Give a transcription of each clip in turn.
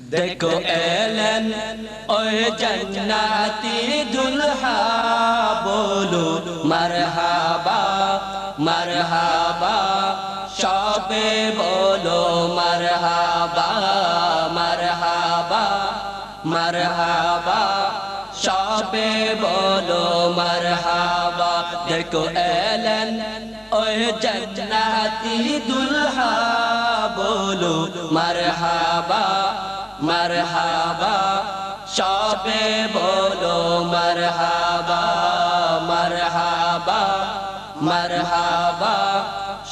দেখো এলেন ওই জন্নাতি দুলহা বলো মারহাবা মারহাবা সবে বলো মারহাবা মারহাবা মারহাবা সবে বলো মারহাবা দেখো এলেন ওই জন্নাতি দুলহা বলো মারহাবা মারহাবা, সবে বলো মারহাবা মারহাবা মারহাবা,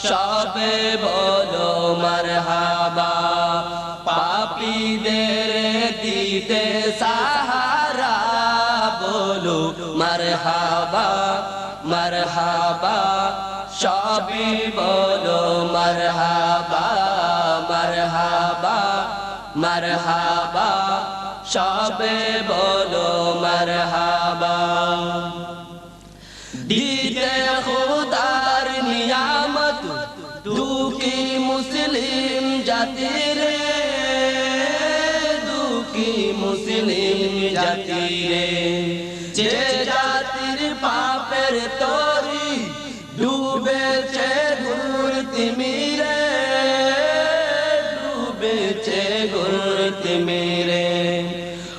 সবে বলো মারহাবা, পাপীদের দিতে সাহারা বলো মারহাবা মারহাবা সবই বলো মারহাবা মারহাবা মারহাবা, সবে বলো মারহাবা। দিতে খুদার নিয়ামত, দুঃখী মুসলিম জাতির দুঃখী মুসলিম জাতির যে জাতির পাপের তরি ডুবেছে ঘুরতি মিরে।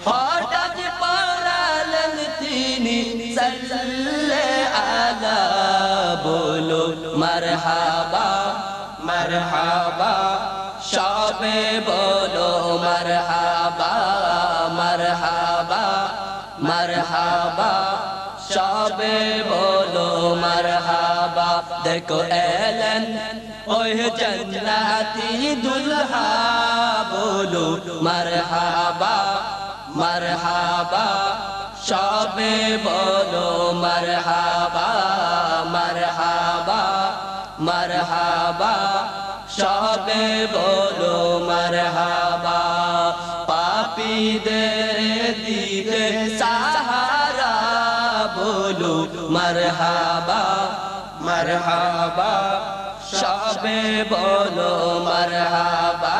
হঠাৎ পড়ালেন তিনি, সাল্লে আলা বলো, মারহাবা মারহাবা, সবে বলো, মারহাবা মারহাবা মারহাবা, সবে বলো, মারহাবা, দেখো এলেন, ওই জন্নাতি দুলহা বলো মারহাবা মারহাবা, সবে বলো, মারহাবা মারহাবা মারহাবা, সবে বলো, মারহাবা, পাপীদের দিতে সাহারা বলো, মারহাবা মারহাবা, সবে বলো, মারহাবা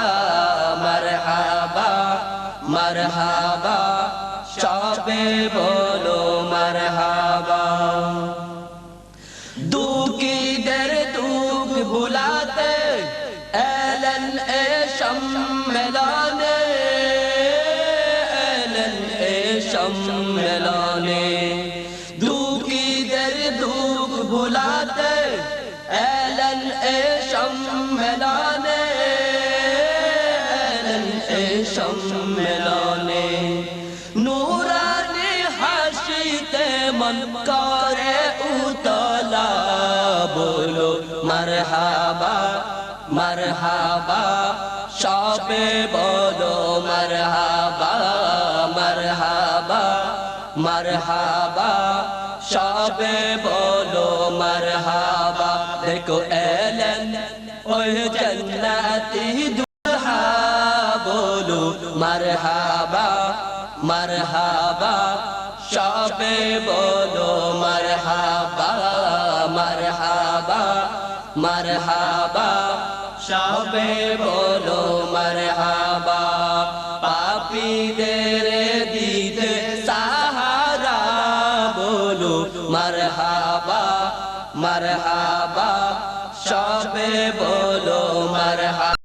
মারহাবা সবে বলো মারহাবা দুঃখীদের দুঃখ ভুলাতে এলেন এ সম্মেলনে এলেন এ সম্মেলনে দুঃখীদের দুঃখ ভুলাতে এলেন এ সম্মেলনে এলেন এ সম্মেলনে। নুরানি হাসিতে মন করে উতলা, বলো, মারহাবা মারহাবা, সবে বলো, মারহাবা মারহাবা মারহাবা, সবে বলো, মারহাবা, দেখো মারহাবা মারহাবা, সবে বলো মারহাবা মারহাবা মারহাবা, সবে বলো মারহাবা, পাপীদের দিতে সাহারা বলো মারহাবা মারহাবা, সবে বলো মারহাবা।